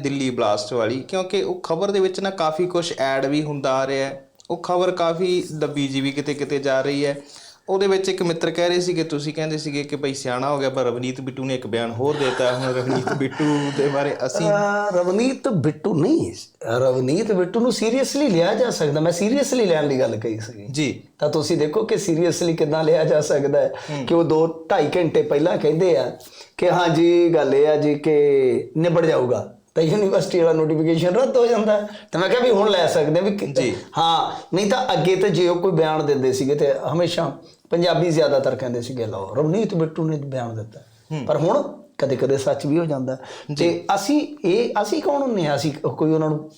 Delhi blast ਵਾਲੀ ਕਿਉਂਕਿ ਉਹ ਖਬਰ ਦੇ ਵਿੱਚ ਨਾ ਕਾਫੀ ਕੁਝ ਐਡ ਵੀ ਹੁੰਦਾ ਆ ਰਿਹਾ ਹੈ। ਉਹ ਖਬਰ ਕਾਫੀ ਦੱਬੀ ਜੀ ਵੀ ਕਿਤੇ ਕਿਤੇ ਜਾ ਰਹੀ ਹੈ। ਉਹਦੇ ਵਿੱਚ ਇੱਕ ਮਿੱਤਰ ਕਹਿ ਰਹੇ ਸੀ ਕਿ ਤੁਸੀਂ ਕਹਿੰਦੇ ਸੀਗੇ ਕਿ ਭਈ ਸਿਆਣਾ ਹੋ ਗਿਆ ਪਰ ਰਵਨੀਤ ਬਿੱਟੂ ਨੇ ਇੱਕ ਬਿਆਨ ਹੋਰ ਦਿੱਤਾ ਹੁਣ ਰਵਨੀਤ ਬਿੱਟੂ ਦੇ ਬਾਰੇ ਅਸੀਂ ਰਵਨੀਤ ਬਿੱਟੂ ਨਹੀਂ ਰਵਨੀਤ ਬਿੱਟੂ ਨੂੰ ਸੀਰੀਅਸਲੀ ਲਿਆ ਜਾ ਸਕਦਾ। ਮੈਂ ਸੀਰੀਅਸਲੀ ਲੈਣ ਦੀ ਗੱਲ ਕਹੀ ਸੀ ਜੀ। ਤਾਂ ਤੁਸੀਂ ਦੇਖੋ ਕਿ ਸੀਰੀਅਸਲੀ ਕਿੱਦਾਂ ਲਿਆ ਜਾ ਸਕਦਾ ਹੈ ਕਿ ਉਹ 2 2.5 ਘੰਟੇ ਪਹਿਲਾਂ ਕਹਿੰਦੇ ਆ ਕਿ ਹਾਂ ਜੀ ਗੱਲ ਇਹ ਆ ਜੀ ਕਿ ਨਿਬੜ ਜਾਊਗਾ। ਤਾਂ ਯੂਨੀਵਰਸਿਟੀ ਵਾਲਾ ਨੋਟੀਫਿਕੇਸ਼ਨ ਰੱਦ ਹੋ ਜਾਂਦਾ। ਤਾਂ ਮੈਂ ਕਿਹਾ ਵੀ ਹੁਣ ਲੈ ਸਕਦੇ ਵੀ ਜੀ। ਹਾਂ ਨਹੀਂ ਤਾਂ ਅੱਗੇ ਤੇ ਜੇ ਕੋਈ ਬਿਆਨ ਦਿੰਦੇ ਸੀਗੇ ਤੇ ਹਮੇਸ਼ਾ ਪੰਜਾਬੀ ਜ਼ਿਆਦਾਤਰ ਕਹਿੰਦੇ ਸੀਗੇ ਲਓ ਰਵਨੀਤ ਬਿੱਟੂ ਨੇ ਬਿਆਨ ਦਿੱਤਾ। ਪਰ ਹੁਣ ਕਦੇ ਕਦੇ ਸੱਚ ਵੀ ਹੋ ਜਾਂਦਾ। ਤੇ ਅਸੀਂ ਇਹ ਅਸੀਂ ਕੌਣ ਹੁੰਨੇ ਆ? ਅਸੀਂ ਕੋਈ ਉਹਨਾਂ ਨੂੰ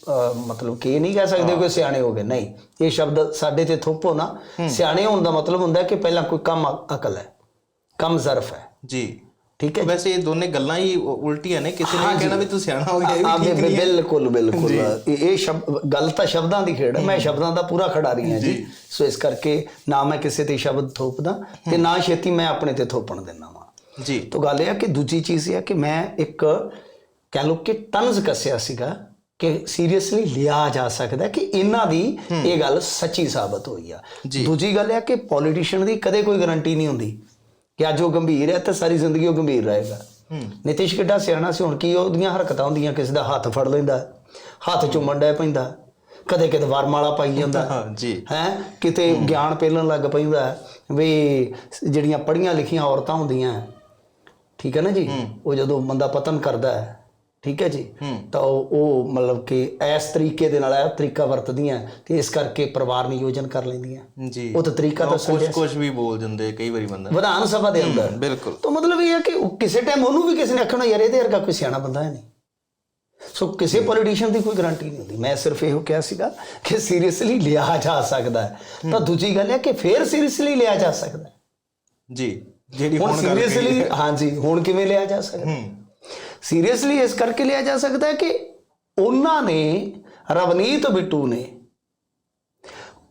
ਮਤਲਬ ਕਿ ਇਹ ਨਹੀਂ ਕਹਿ ਸਕਦੇ ਕੋਈ ਸਿਆਣੇ ਹੋ ਗਏ। ਨਹੀਂ ਇਹ ਸ਼ਬਦ ਸਾਡੇ ਤੇ ਥੋਪੋ ਨਾ। ਸਿਆਣੇ ਹੋਣ ਦਾ ਮਤਲਬ ਹੁੰਦਾ ਕਿ ਪਹਿਲਾਂ ਕੋਈ ਕੰਮ ਅਕਲ ਹੈ ਕੰਮ ਜ਼ਰਫ ਹੈ। ਜੀ। ਠੀਕ ਹੈ ਵੈਸੇ ਇਹ ਦੋਨੇ ਗੱਲਾਂ ਹੀ ਉਲਟੀਆਂ ਨੇ ਕਿਸੇ ਨੇ ਕਹਿਣਾ ਵੀ ਤੂੰ ਸਿਆਣਾ ਹੋ ਗਿਆ ਇਹ ਵੀ ਠੀਕ ਨਹੀਂ ਹੈ। ਬਿਲਕੁਲ ਬਿਲਕੁਲ। ਇਹ ਸ਼ਬਦ ਗੱਲ ਤਾਂ ਸ਼ਬਦਾਂ ਦੀ ਖੇਡ ਹੈ ਮੈਂ ਸ਼ਬਦਾਂ ਦਾ ਪੂਰਾ ਖਿਡਾਰੀ ਹਾਂ ਜੀ। ਸੋ ਇਸ ਕਰਕੇ ਨਾ ਮੈਂ ਕਿਸੇ ਤੇ ਸ਼ਬਦ ਥੋਪਦਾ ਤੇ ਨਾ ਛੇਤੀ ਮੈਂ ਆਪਣੇ ਤੇ ਥੋਪਣ ਦਿੰਦਾ ਵਾਂ। ਜੀ। ਤੋ ਗੱਲ ਇਹ ਆ ਕਿ ਦੂਜੀ ਚੀਜ਼ ਇਹ ਆ ਕਿ ਮੈਂ ਇੱਕ ਕਹਿ ਲਓ ਕਿ ਤਨਜ਼ ਕੱਸਿਆ ਸੀਗਾ ਕਿ ਸੀਰੀਅਸਲੀ ਲਿਆ ਜਾ ਸਕਦਾ ਕਿ ਇਹਨਾਂ ਦੀ ਇਹ ਗੱਲ ਸੱਚੀ ਸਾਬਤ ਹੋਈ ਆ। ਦੂਜੀ ਗੱਲ ਇਹ ਆ ਕਿ ਪੋਲੀਟੀਸ਼ੀਅਨ ਦੀ ਕਦੇ ਕੋਈ ਗਾਰੰਟੀ ਨਹੀਂ ਹੁੰਦੀ। ਕਿ ਅੱਜ ਉਹ ਗੰਭੀਰ ਹੈ ਤੇ ਸਾਰੀ ਜ਼ਿੰਦਗੀ ਉਹ ਗੰਭੀਰ ਰਹੇਗਾ। ਨਿਤਿਸ਼ ਕਿੱਡਾ ਸਿਆਣਾ ਸੀ ਹੁਣ ਕੀ ਉਹਦੀਆਂ ਹਰਕਤਾਂ ਹੁੰਦੀਆਂ ਕਿਸੇ ਦਾ ਹੱਥ ਫੜ ਲੈਂਦਾ ਹੱਥ ਚੁੰਮਣ ਡੈ ਪੈਂਦਾ ਕਦੇ ਕਿਤੇ ਵਰਮਾਲਾ ਪਾਈ ਜਾਂਦਾ। ਹਾਂ ਜੀ। ਹੈ? ਕਿਤੇ ਗਿਆਨ ਪੇਲਣ ਲੱਗ ਪੈਂਦਾ ਵੀ ਜਿਹੜੀਆਂ ਪੜ੍ਹੀਆਂ ਲਿਖੀਆਂ ਔਰਤਾਂ ਹੁੰਦੀਆਂ ਠੀਕ ਹੈ ਨਾ ਜੀ? ਉਹ ਜਦੋਂ ਬੰਦਾ ਪਤਨ ਕਰਦਾ ਹੈ ਠੀਕ ਹੈ ਜੀ? ਤਾਂ ਉਹ ਮਤਲਬ ਕਿ ਇਸ ਤਰੀਕੇ ਦੇ ਨਾਲ ਇਹ ਤਰੀਕਾ ਵਰਤਦੀਆਂ ਤੇ ਇਸ ਕਰਕੇ ਪਰਿਵਾਰ ਨਿਯੋਜਨ ਕਰ ਲੈਂਦੀਆਂ ਜੀ। ਉਹ ਤਾਂ ਤਰੀਕਾ ਤਾਂ ਕੁਝ ਕੁਝ ਵੀ ਬੋਲ ਦਿੰਦੇ ਕਈ ਵਾਰੀ ਬੰਦਾ। ਵਿਧਾਨ ਸਭਾ ਦੇ ਅੰਦਰ। ਬਿਲਕੁਲ। ਤਾਂ ਮਤਲਬ ਇਹ ਹੈ ਕਿ ਕਿਸੇ ਟਾਈਮ ਉਹਨੂੰ ਵੀ ਕਿਸੇ ਨੇ ਆਖਣਾ ਯਾਰ ਇਹਦੇ ਵਰਗਾ ਕੋਈ ਸਿਆਣਾ ਬੰਦਾ ਹੈ ਨਹੀਂ। ਸੋ ਕਿਸੇ ਪੋਲੀਟੀਸ਼ੀਅਨ ਦੀ ਕੋਈ ਗਾਰੰਟੀ ਨਹੀਂ ਹੁੰਦੀ। ਮੈਂ ਸਿਰਫ ਇਹੋ ਕਿਹਾ ਸੀਗਾ ਕਿ ਸੀਰੀਅਸਲੀ ਲਿਆ ਜਾ ਸਕਦਾ ਹੈ। ਤਾਂ ਦੂਜੀ ਗੱਲ ਹੈ ਕਿ ਫੇਰ ਸੀਰੀਅਸਲੀ ਲਿਆ ਜਾ ਸਕਦਾ ਜੀ। ਜਿਹੜੀ ਹੁਣ ਸੀਰੀਅਸਲੀ ਹਾਂਜੀ ਹੁਣ ਕਿਵੇਂ ਲਿਆ ਜਾ ਸਕਦਾ ਹੂੰ। ਸੀਰੀਅਸਲੀ ਇਸ ਕਰਕੇ ਲਿਆ ਜਾ ਸਕਦਾ ਹੈ ਕਿ ਉਹਨਾਂ ਨੇ ਰਵਨੀਤ ਬਿੱਟੂ ਨੇ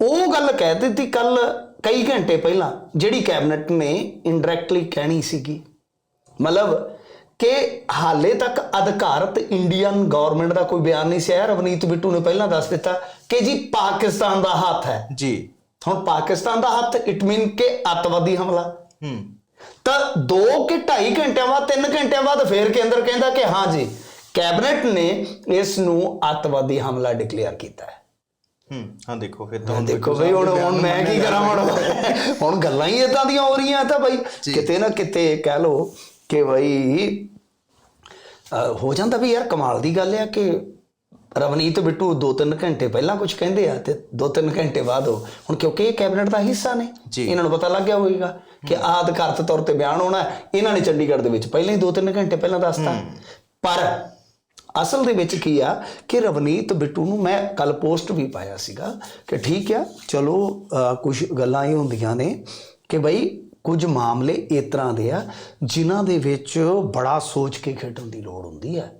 ਉਹ ਗੱਲ ਕਹਿ ਦਿੱਤੀ ਕੱਲ ਕਈ ਘੰਟੇ ਪਹਿਲਾਂ ਜਿਹੜੀ ਕੈਬਨਿਟ ਨੇ ਇਨਡਾਇਰੈਕਟਲੀ ਕਹਿਣੀ ਸੀਗੀ। ਮਤਲਬ ਕਿ ਹਾਲੇ ਤੱਕ ਅਧਿਕਾਰਤ ਇੰਡੀਅਨ ਗਵਰਨਮੈਂਟ ਦਾ ਕੋਈ ਬਿਆਨ ਨਹੀਂ ਸੀ ਆਇਆ ਰਵਨੀਤ ਬਿੱਟੂ ਨੇ ਪਹਿਲਾਂ ਦੱਸ ਦਿੱਤਾ ਕਿ ਜੀ ਪਾਕਿਸਤਾਨ ਦਾ ਹੱਥ ਹੈ। ਜੀ। ਹੁਣ ਪਾਕਿਸਤਾਨ ਦਾ ਹੱਥ ਇਟ ਮੀਨ ਕਿ ਅੱਤਵਾਦੀ ਹਮਲਾ। ਹੂੰ। ਤਾਂ 2 ਕਿ 2.5 ਘੰਟਿਆਂ ਬਾਅਦ 3 ਘੰਟਿਆਂ ਬਾਅਦ ਫੇਰ ਕੇਂਦਰ ਕਹਿੰਦਾ ਕਿ ਹਾਂ ਜੀ ਕੈਬਨਿਟ ਨੇ ਇਸ ਨੂੰ ਅੱਤਵਾਦੀ ਹਮਲਾ ਡਿਕਲੇਅਰ ਕੀਤਾ ਹੈ। ਹੂੰ ਹਾਂ ਦੇਖੋ ਫਿਰ ਤਾਂ ਦੇਖੋ ਬਈ ਹੁਣ ਹੁਣ ਮੈਂ ਕੀ ਕਰਾਂ ਹੁਣ ਹੁਣ ਗੱਲਾਂ ਹੀ ਇਦਾਂ ਦੀਆਂ ਹੋ ਰਹੀਆਂ ਤਾਂ ਬਈ ਕਿਤੇ ਨਾ ਕਿਤੇ ਕਹਿ ਲੋ ਕਿ ਬਈ ਹੋ ਜਾਂਦਾ ਵੀ ਯਾਰ ਕਮਾਲ ਦੀ ਗੱਲ ਆ ਕਿ ਰਵਨੀਤ ਬਿੱਟੂ 2-3 ਘੰਟੇ ਪਹਿਲਾਂ ਕੁਝ ਕਹਿੰਦੇ ਆ ਤੇ 2-3 ਘੰਟੇ ਬਾਅਦ ਉਹ ਹੁਣ ਕਿਉਂਕਿ ਇਹ ਕੈਬਨਿਟ ਦਾ ਹਿੱਸਾ ਨੇ। ਇਹਨਾਂ ਨੂੰ ਪਤਾ ਲੱਗ ਗਿਆ ਹੋਵੇਗਾ ਕਿ ਆਹ ਅਧਿਕਾਰਤ ਤੌਰ ਤੇ ਬਿਆਨ ਹੋਣਾ। ਇਹਨਾਂ ਨੇ ਚੰਡੀਗੜ੍ਹ ਦੇ ਵਿੱਚ ਪਹਿਲਾਂ ਹੀ 2-3 ਘੰਟੇ ਪਹਿਲਾਂ ਦੱਸਤਾ ਪਰ ਅਸਲ ਦੇ ਵਿੱਚ ਕੀ ਆ ਕਿ ਰਵਨੀਤ ਬਿੱਟੂ ਨੂੰ ਮੈਂ ਕੱਲ ਪੋਸਟ ਵੀ ਪਾਇਆ ਸੀਗਾ ਕਿ ਠੀਕ ਆ ਚਲੋ ਕੁਝ ਗੱਲਾਂ ਇਹ ਹੁੰਦੀਆਂ ਨੇ ਕਿ ਬਈ ਕੁਝ ਮਾਮਲੇ ਇਸ ਤਰ੍ਹਾਂ ਦੇ ਆ ਜਿਨ੍ਹਾਂ ਦੇ ਵਿੱਚ ਬੜਾ ਸੋਚ ਕੇ ਖੇਡਣ ਦੀ ਲੋੜ ਹੁੰਦੀ ਹੈ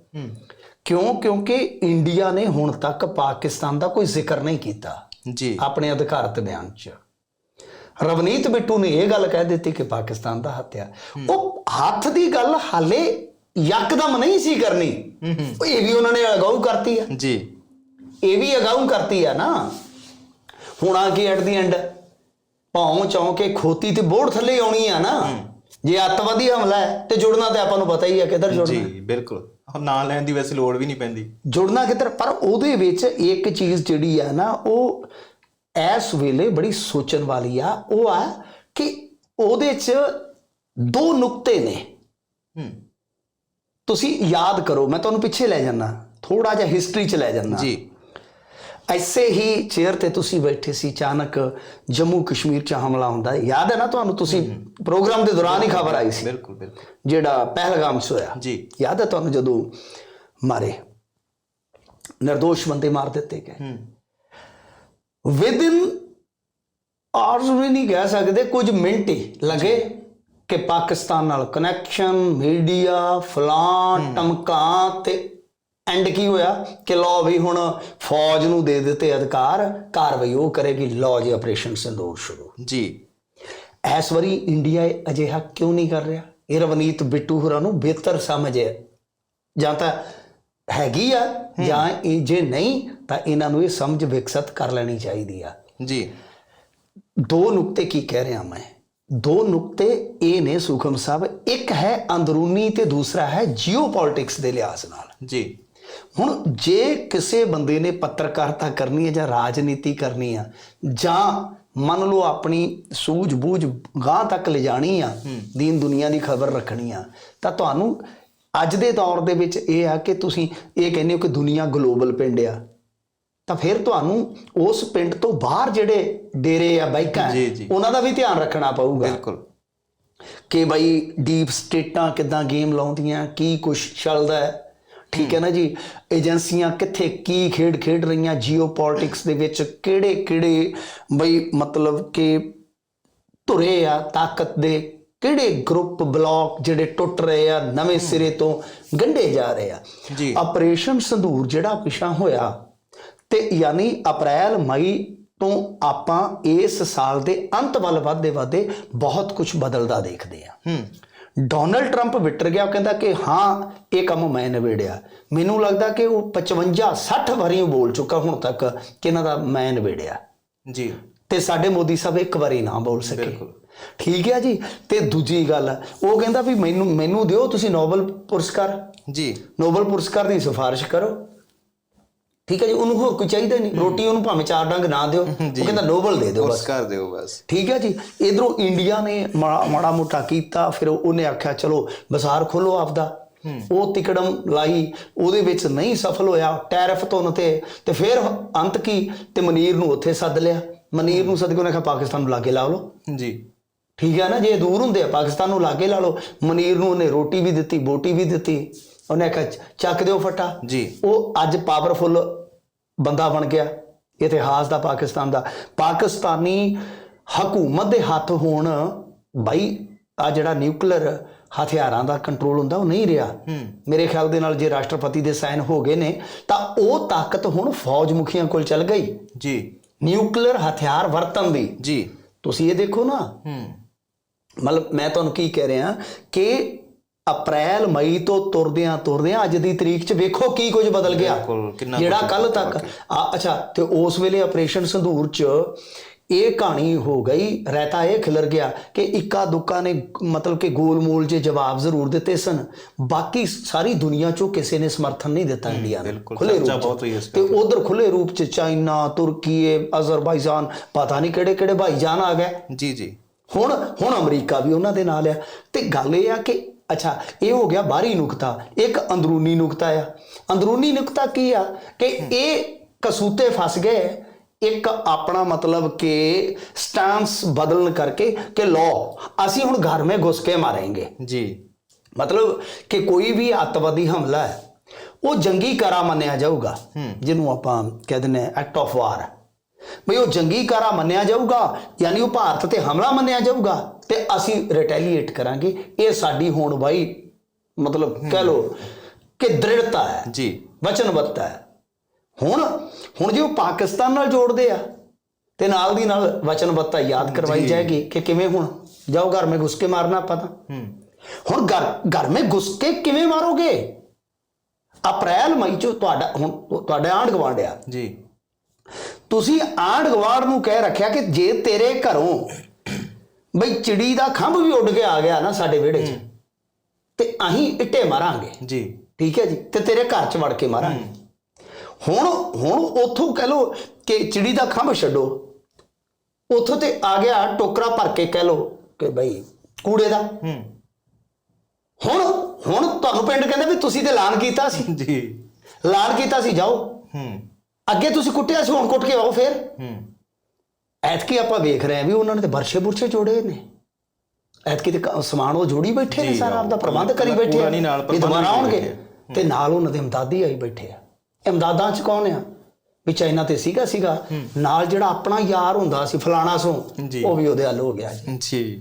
ਕਿਉਂ? ਕਿਉਂਕਿ ਇੰਡੀਆ ਨੇ ਹੁਣ ਤੱਕ ਪਾਕਿਸਤਾਨ ਦਾ ਕੋਈ ਜ਼ਿਕਰ ਨਹੀਂ ਕੀਤਾ ਜੀ। ਆਪਣੇ ਅਧਿਕਾਰਤ ਬਿਆਨ 'ਚ। ਰਵਨੀਤ ਬਿੱਟੂ ਨੇ ਇਹ ਗੱਲ ਕਹਿ ਦਿੱਤੀ ਕਿ ਪਾਕਿਸਤਾਨ ਦਾ ਹੱਥ ਆ। ਉਹ ਹੱਥ ਦੀ ਗੱਲ ਹਾਲੇ ਯਕਦਮ ਨਹੀਂ ਸੀ ਕਰਨੀ। ਉਹ ਇਹ ਵੀ ਉਹਨਾਂ ਨੇ ਅਗਾਊ ਕਰਤੀ ਆ। ਜੀ। ਇਹ ਵੀ ਅਗਾਊ ਕਰਤੀ ਆ ਨਾ। ਹੁਣ ਆ ਕੇ ਐਟ ਦੀ ਐਂਡ ਭੌਂ ਚੌਂ ਕੇ ਖੋਤੀ ਤੇ ਬੋੜ ਥੱਲੇ ਆਉਣੀ ਆ ਨਾ। ਜੇ ਅੱਤਵਾਦੀ ਹਮਲਾ ਹੈ ਤੇ ਜੁੜਨਾ ਤੇ ਆਪਾਂ ਨੂੰ ਪਤਾ ਹੀ ਆ ਕਿੱਧਰ ਜੁੜਨਾ। ਜੀ ਬਿਲਕੁਲ। ਨਾਂ ਲੈਣ ਦੀ ਵੈਸੇ ਲੋੜ ਵੀ ਨਹੀਂ ਪੈਂਦੀ। ਜੁੜਨਾ ਕਿੱਧਰ? ਪਰ ਉਹਦੇ ਵਿੱਚ ਇੱਕ ਚੀਜ਼ ਜਿਹੜੀ ਆ ਨਾ ਉਹ ਇਸ ਵੇਲੇ ਬੜੀ ਸੋਚਣ ਵਾਲੀ ਆ। ਉਹ ਆ ਕਿ ਉਹਦੇ 'ਚ ਦੋ ਨੁਕਤੇ ਨੇ। ਹੂੰ। ਤੁਸੀਂ ਯਾਦ ਕਰੋ ਮੈਂ ਤੁਹਾਨੂੰ ਪਿੱਛੇ ਲੈ ਜਾਣਾ ਥੋੜਾ ਜਿਹਾ ਹਿਸਟਰੀ 'ਚ ਲੈ ਜਾਣਾ ਜੀ। ਐਸੇ ਹੀ ਚੇਅਰ ਤੇ ਤੁਸੀਂ ਬੈਠੇ ਸੀ ਅਚਾਨਕ ਜੰਮੂ ਕਸ਼ਮੀਰ 'ਚ ਹਮਲਾ ਹੁੰਦਾ। ਯਾਦ ਹੈ ਨਾ ਤੁਹਾਨੂੰ? ਤੁਸੀਂ ਪ੍ਰੋਗਰਾਮ ਦੇ ਦੌਰਾਨ ਹੀ ਖਬਰ ਆਈ ਸੀ। ਬਿਲਕੁਲ ਬਿਲਕੁਲ। ਜਿਹੜਾ ਪਹਿਲਗਾਮ 'ਚ ਹੋਇਆ। ਜੀ। ਯਾਦ ਹੈ ਤੁਹਾਨੂੰ ਜਦੋਂ ਮਾਰੇ? નિર્ਦੋਸ਼ ਬੰਦੇ ਮਾਰ ਦਿੱਤੇ ਗਏ। ਹੂੰ। ਵਿਦ ਇਨ ਆਰਸ ਵੀ ਨਹੀਂ ਕਹਿ ਸਕਦੇ ਕੁਝ ਮਿੰਟ ਹੀ ਲਗੇ ਕਿ ਪਾਕਿਸਤਾਨ ਨਾਲ ਕਨੈਕਸ਼ਨ ਮੀਡੀਆ ਫਲਾਂ ਟਮਕਾਂ ਤੇ ਐਂਡ ਕੀ ਹੋਇਆ? ਕਿ ਲੋ ਵੀ ਹੁਣ ਫੌਜ ਨੂੰ ਦੇ ਦਿੱਤੇ ਅਧਿਕਾਰ ਕਾਰਵਾਈ ਉਹ ਕਰੇਗੀ। ਲੋ ਜੀ ਆਪਰੇਸ਼ਨ ਸਿੰਦੂਰ ਸ਼ੁਰੂ। ਜੀ। ਇਸ ਵਾਰੀ ਇੰਡੀਆ ਅਜਿਹਾ ਕਿਉਂ ਨਹੀਂ ਕਰ ਰਿਹਾ? ਇਹ ਰਵਨੀਤ ਬਿੱਟੂ ਹੋਰਾਂ ਨੂੰ ਬਿਹਤਰ ਸਮਝ ਹੈ। ਜਾਂ ਤਾਂ ਹੈਗੀ ਆ ਜਾਂ ਇਹ ਜੇ ਨਹੀਂ ਤਾਂ ਇਹਨਾਂ ਨੂੰ ਇਹ ਸਮਝ ਵਿਕਸਤ ਕਰ ਲੈਣੀ ਚਾਹੀਦੀ ਆ। ਜੀ। ਦੋ ਨੁਕਤੇ ਕੀ ਕਹਿ ਰਿਹਾ ਮੈਂ? ਦੋ ਨੁਕਤੇ ਇਹ ਨੇ ਸੁਖਮ ਸਾਹਿਬ। ਇੱਕ ਹੈ ਅੰਦਰੂਨੀ ਤੇ ਦੂਸਰਾ ਹੈ ਜੀਓਪੋਲਿਟਿਕਸ ਦੇ ਲਿਹਾਜ਼ ਨਾਲ। ਜੀ। ਹੁਣ ਜੇ ਕਿਸੇ ਬੰਦੇ ਨੇ ਪੱਤਰਕਾਰਤਾ ਕਰਨੀ ਹੈ ਜਾਂ ਰਾਜਨੀਤੀ ਕਰਨੀ ਆ ਜਾਂ ਮੰਨ ਲਓ ਆਪਣੀ ਸੂਝ-ਬੂਝ ਗਾਂ ਤੱਕ ਲਿਜਾਣੀ ਆ ਦੀਨ ਦੁਨੀਆ ਦੀ ਖਬਰ ਰੱਖਣੀ ਆ ਤਾਂ ਤੁਹਾਨੂੰ ਅੱਜ ਦੇ ਦੌਰ ਦੇ ਵਿੱਚ ਇਹ ਆ ਕਿ ਤੁਸੀਂ ਇਹ ਕਹਿੰਦੇ ਹੋ ਕਿ ਦੁਨੀਆ ਗਲੋਬਲ ਪਿੰਡ ਆ। ਤਾਂ ਫਿਰ ਤੁਹਾਨੂੰ ਉਸ ਪਿੰਡ ਤੋਂ ਬਾਹਰ ਜਿਹੜੇ ਡੇਰੇ ਆ ਬਾਈਕਾਂ। ਉਹਨਾਂ ਦਾ ਵੀ ਧਿਆਨ ਰੱਖਣਾ ਪਊਗਾ। ਬਿਲਕੁਲ। ਕਿ ਬਈ ਡੀਪ ਸਟੇਟਾਂ ਕਿਦਾਂ ਗੇਮ ਲਾਉਂਦੀਆਂ ਕੀ ਕੁਝ ਚੱਲਦਾ ਹੈ। ਠੀਕ ਹੈ ਨਾ ਜੀ? ਏਜੰਸੀਆਂ ਕਿੱਥੇ ਕੀ ਖੇਡ ਖੇਡ ਰਹੀਆਂ ਜੀਓਪੋਲਿਟਿਕਸ ਦੇ ਵਿੱਚ ਕਿਹੜੇ ਕਿਹੜੇ ਬਈ ਮਤਲਬ ਕਿ ਧੁਰੇ ਆ ਤਾਕਤ ਦੇ ਕਿਹੜੇ ਗਰੁੱਪ ਬਲਾਕ ਜਿਹੜੇ ਟੁੱਟ ਰਹੇ ਆ ਨਵੇਂ ਸਿਰੇ ਤੋਂ ਗੰਢੇ ਜਾ ਰਹੇ ਆ। ਜੀ। ਆਪਰੇਸ਼ਨ ਸੰਧੂਰ ਜਿਹੜਾ ਪਿਛਾ ਹੋਇਆ ਤੇ ਯਾਨੀ ਅਪ੍ਰੈਲ ਮਈ ਤੋਂ ਆਪਾਂ ਇਸ ਸਾਲ ਦੇ ਅੰਤ ਵੱਲ ਵਧਦੇ ਵਧਦੇ ਬਹੁਤ ਕੁਝ ਬਦਲਦਾ ਦੇਖਦੇ ਆ। ਹੂੰ। ਡੋਨਲਡ ਟਰੰਪ ਵਿਟਰ ਗਿਆ ਉਹ ਕਹਿੰਦਾ ਕਿ ਹਾਂ ਇਹ ਕੰਮ ਮੈਂ ਨਿਬੇੜਿਆ। ਮੈਨੂੰ ਲੱਗਦਾ ਕਿ ਉਹ 55 60 ਵਾਰੀ ਬੋਲ ਚੁੱਕਾ ਹੁਣ ਤੱਕ ਕਿ ਇਹਨਾਂ ਦਾ ਮੈਂ ਨਿਬੇੜਿਆ। ਜੀ। ਤੇ ਸਾਡੇ ਮੋਦੀ ਸਾਹਿਬ ਇੱਕ ਵਾਰੀ ਨਾ ਬੋਲ ਸਕੇ। ਬਿਲਕੁਲ। ਠੀਕ ਹੈ ਜੀ? ਤੇ ਦੂਜੀ ਗੱਲ ਉਹ ਕਹਿੰਦਾ ਵੀ ਮੈਨੂੰ ਮੈਨੂੰ ਦਿਓ ਤੁਸੀਂ ਨੋਬਲ ਪੁਰਸਕਾਰ। ਜੀ। ਨੋਬਲ ਪੁਰਸਕਾਰ ਦੀ ਸਿਫਾਰਿਸ਼ ਕਰੋ। ਠੀਕ ਹੈ ਜੀ ਉਹਨੂੰ ਹੋਰ ਕੋਈ ਚਾਹੀਦਾ ਨਹੀਂ। ਰੋਟੀ ਉਹਨੂੰ ਭਾਵੇਂ ਚਾਰ ਡੰਗ ਨਾ ਦਿਓ ਉਹ ਕਹਿੰਦਾ ਨੋਬਲ ਦੇ ਦਿਓ ਬਸ। ਪੁਰਸਕਾਰ ਦਿਓ ਬਸ। ਠੀਕ ਹੈ ਜੀ ਇਧਰੋਂ ਇੰਡੀਆ ਨੇ ਮਾੜਾ ਮਾੜਾ ਮੋਟਾ ਕੀਤਾ ਫਿਰ ਉਹਨੇ ਆਖਿਆ ਚਲੋ ਬਾਜ਼ਾਰ ਖੋਲੋ ਆਪਦਾ। ਉਹ ਤਿਕੜਮ ਲਾਈ ਉਹਦੇ ਵਿੱਚ ਨਹੀਂ ਸਫਲ ਹੋਇਆ ਟੈਰਿਫ ਤੋਂ ਤੇ ਤੇ ਫਿਰ ਅੰਤ ਕੀ? ਤੇ ਮਨੀਰ ਨੂੰ ਉੱਥੇ ਸੱਦ ਲਿਆ। ਮਨੀਰ ਨੂੰ ਸੱਦ ਕੇ ਉਹਨੇ ਕਿਹਾ ਪਾਕਿਸਤਾਨ ਨੂੰ ਲਾਗੇ ਲਾ ਲਓ। ਜੀ। ਠੀਕ ਹੈ ਨਾ ਜੇ ਦੂਰ ਹੁੰਦੇ ਆ ਪਾਕਿਸਤਾਨ ਨੂੰ ਲਾਗੇ ਲਾ ਲਓ। ਮਨੀਰ ਨੂੰ ਉਹਨੇ ਰੋਟੀ ਵੀ ਦਿੱਤੀ ਬੋਟੀ ਵੀ ਦਿੱਤੀ। ਉਹਨੇ ਆਖਿਆ ਚੱਕ ਦਿਓ ਫਟਾ। ਜੀ। ਉਹ ਅੱਜ ਪਾਵਰਫੁਲ ਬੰਦਾ ਬਣ ਗਿਆ ਇਤਿਹਾਸ ਦਾ ਪਾਕਿਸਤਾਨ ਦਾ। ਪਾਕਿਸਤਾਨੀ ਹਕੂਮਤ ਦੇ ਹੱਥ ਹੋਣ ਬਾਈ ਆ ਜਿਹੜਾ ਨਿਊਕਲੀਅਰ ਹਥਿਆਰਾਂ ਦਾ ਕੰਟਰੋਲ ਹੁੰਦਾ ਉਹ ਨਹੀਂ ਰਿਹਾ। ਮੇਰੇ ਖਿਆਲ ਦੇ ਨਾਲ ਜੇ ਰਾਸ਼ਟਰਪਤੀ ਦੇ ਸਾਈਨ ਹੋ ਗਏ ਨੇ ਤਾਂ ਉਹ ਤਾਕਤ ਹੁਣ ਫੌਜ ਮੁਖੀਆਂ ਕੋਲ ਚੱਲ ਗਈ। ਜੀ। ਨਿਊਕਲੀਅਰ ਹਥਿਆਰ ਵਰਤਣ ਦੀ। ਜੀ। ਤੁਸੀਂ ਇਹ ਦੇਖੋ ਨਾ। ਮਤਲਬ ਮੈਂ ਤੁਹਾਨੂੰ ਕੀ ਕਹਿ ਰਿਹਾ ਕਿ ਅਪ੍ਰੈਲ ਮਈ ਤੋਂ ਤੁਰਦਿਆਂ ਤੁਰਦਿਆਂ ਅੱਜ ਦੀ ਤਰੀਕ 'ਚ ਵੇਖੋ ਕੀ ਕੁਝ ਬਦਲ ਗਿਆ। ਜਿਹੜਾ ਕੱਲ ਤੱਕ ਅੱਛਾ ਤੇ ਉਸ ਵੇਲੇ ਆਪਰੇਸ਼ਨ ਸੰਧੂਰ 'ਚ ਇਹ ਕਹਾਣੀ ਹੋ ਗਈ ਰਹਿਤਾ ਇਹ ਖਿਲਰ ਗਿਆ ਕਿ ਇੱਕਾ ਦੁੱਕਾ ਨੇ ਮਤਲਬ ਕਿ ਗੋਲ-ਮੋਲ ਜੇ ਜਵਾਬ ਜ਼ਰੂਰ ਦਿੱਤੇ ਸਨ। ਬਾਕੀ ਸਾਰੀ ਦੁਨੀਆ 'ਚੋਂ ਕਿਸੇ ਨੇ ਸਮਰਥਨ ਨਹੀਂ ਦਿੱਤਾ ਇੰਡੀਆ ਨੂੰ ਖੁੱਲੇ ਰੂਪ ਤੇ ਉਧਰ ਖੁੱਲੇ ਰੂਪ 'ਚ ਚਾਈਨਾ ਤੁਰਕੀ ਅਜ਼ਰਬਾਈਜਾਨ ਪਤਾ ਨਹੀਂ ਕਿਹੜੇ ਕਿਹੜੇ ਭਾਈਜਾਨ ਆ ਗਏ। ਜੀ ਜੀ। ਹੁਣ ਹੁਣ ਅਮਰੀਕਾ ਵੀ ਉਹਨਾਂ ਦੇ ਨਾਲ ਆ। ਤੇ ਗੱਲ ਇਹ ਆ ਕਿ ਅੱਛਾ ਇਹ ਹੋ ਗਿਆ ਬਾਹਰੀ ਨੁਕਤਾ ਇੱਕ ਅੰਦਰੂਨੀ ਨੁਕਤਾ ਆ। ਅੰਦਰੂਨੀ ਨੁਕਤਾ ਕੀ ਆ? ਕਿ ਇਹ ਕਸੂਤੇ ਫਸ ਗਏ ਇੱਕ ਆਪਣਾ ਮਤਲਬ ਕਿ ਸਟੈਂਸ ਬਦਲਣ ਕਰਕੇ ਕਿ ਲੋ ਅਸੀਂ ਹੁਣ ਘਰ ਮੇ ਘੁਸ ਕੇ ਮਾरेंगे ਜੀ। ਮਤਲਬ ਕਿ ਕੋਈ ਵੀ ਅੱਤਵਾਦੀ ਹਮਲਾ ਹੈ ਉਹ ਜੰਗੀ ਕਾਰਾ ਮੰਨਿਆ ਜਾਊਗਾ ਜਿਹਨੂੰ ਆਪਾਂ ਕਹਿ ਦਿੰਦੇ ਐਕਟ ਆਫ ਵਾਰ ਬਈ ਉਹ ਜੰਗੀ ਕਾਰਾ ਮੰਨਿਆ ਜਾਊਗਾ ਯਾਨੀ ਉਹ ਭਾਰਤ ਤੇ ਹਮਲਾ ਮੰਨਿਆ ਜਾਊਗਾ। ਤੇ ਅਸੀਂ ਰਿਟੈਲੀਏਟ ਕਰਾਂਗੇ। ਇਹ ਸਾਡੀ ਹੋਣ ਬਾਈ ਮਤਲਬ ਕਹਿ ਲੋ ਕਿ ਦ੍ਰਿੜਤਾ ਹੈ ਜੀ। ਵਚਨਬੱਧਤਾ ਹੈ। ਹੁਣ ਹੁਣ ਜੇ ਉਹ ਪਾਕਿਸਤਾਨ ਨਾਲ ਜੋੜਦੇ ਆ ਤੇ ਨਾਲ ਦੀ ਨਾਲ ਵਚਨਬੱਧਤਾ ਯਾਦ ਕਰਵਾਈ ਜਾਏਗੀ ਕਿ ਕਿਵੇਂ ਹੁਣ? ਜਾਓ ਘਰ ਮੇ ਘੁਸ ਕੇ ਮਾਰਨਾ ਪਤਾ ਹੁਣ ਘਰ ਘਰ ਮੇ ਘੁਸ ਕੇ ਕਿਵੇਂ ਮਾਰੋਗੇ? ਅਪ੍ਰੈਲ ਮਈ ਚ ਤੁਹਾਡਾ ਹੁਣ ਤੁਹਾਡੇ ਆਂਢ ਗੁਆਂਢ ਆ। ਜੀ। ਤੁਸੀਂ ਆਂਢ ਗੁਆਂਢ ਨੂੰ ਕਹਿ ਰੱਖਿਆ ਕਿ ਜੇ ਤੇਰੇ ਘਰੋਂ ਬਈ ਚਿੜੀ ਦਾ ਖੰਭ ਵੀ ਉੱਡ ਕੇ ਆ ਗਿਆ ਨਾ ਸਾਡੇ ਵਿਹੜੇ 'ਚ। ਤੇ ਅਸੀਂ ਇੱਟੇ ਮਾਰਾਂਗੇ। ਜੀ। ਠੀਕ ਹੈ ਜੀ? ਤੇ ਤੇਰੇ ਘਰ 'ਚ ਵੜ ਕੇ ਮਾਰਾਂਗੇ। ਹੁਣ ਹੁਣ ਉਥੋਂ ਕਹਿ ਲੋ ਕਿ ਚਿੜੀ ਦਾ ਖੰਭ ਛੱਡੋ। ਉਥੋਂ ਤੇ ਆ ਗਿਆ ਟੋਕਰਾ ਭਰ ਕੇ ਕਹਿ ਲੋ ਕਿ ਬਈ ਕੂੜੇ ਦਾ। ਹੁਣ ਹੁਣ ਤੁਹਾਨੂੰ ਪਿੰਡ ਕਹਿੰਦੇ ਵੀ ਤੁਸੀਂ ਤੇ ਐਲਾਨ ਕੀਤਾ ਸੀ। ਜੀ। ਐਲਾਨ ਕੀਤਾ ਸੀ ਜਾਓ। ਹੂੰ। ਅੱਗੇ ਤੁਸੀਂ ਕੁੱਟਿਆ ਸੀ ਹੁਣ ਕੁੱਟ ਕੇ ਆਓ ਫੇਰ। ਹੂੰ। ਐਤਕੀ ਆਪਾਂ ਵੇਖ ਰਹੇ ਹਾਂ ਵੀ ਉਹਨਾਂ ਨੇ ਤੇ ਬਰਛੇ ਬੁਰਛੇ ਜੋੜੇ ਨੇ। ਐਤਕੀ ਤੇ ਕ- ਸਮਾਨ ਉਹ ਜੋੜੀ ਬੈਠੇ ਨੇ ਸਾਰਾ। ਆਪਦਾ ਪ੍ਰਬੰਧ ਕਰੀ ਪੂਰਾ ਬੈਠੇ ਆ। ਨਹੀਂ ਨਾਲ ਵੀ ਪ੍ਰਬੰਧ ਦੁਬਾਰਾ ਆਉਣਗੇ ਤੇ ਨਾਲ ਉਹਨਾਂ ਦੇ ਇਮਦਾਦੀ ਆਈ ਬੈਠੇ ਆ। ਇਮਦਾਦਾਂ ਚ ਕੌਣ ਆ? ਵੀ ਚਾਈਨਾ ਤੇ ਸੀਗਾ ਸੀਗਾ। ਨਾਲ ਜਿਹੜਾ ਆਪਣਾ ਯਾਰ ਹੁੰਦਾ ਸੀ ਫਲਾਣਾ ਸੋ ਜੀ। ਉਹ ਵੀ ਉਹਦੇ ਹੱਲ ਹੋ ਗਿਆ ਜੀ। ਜੀ।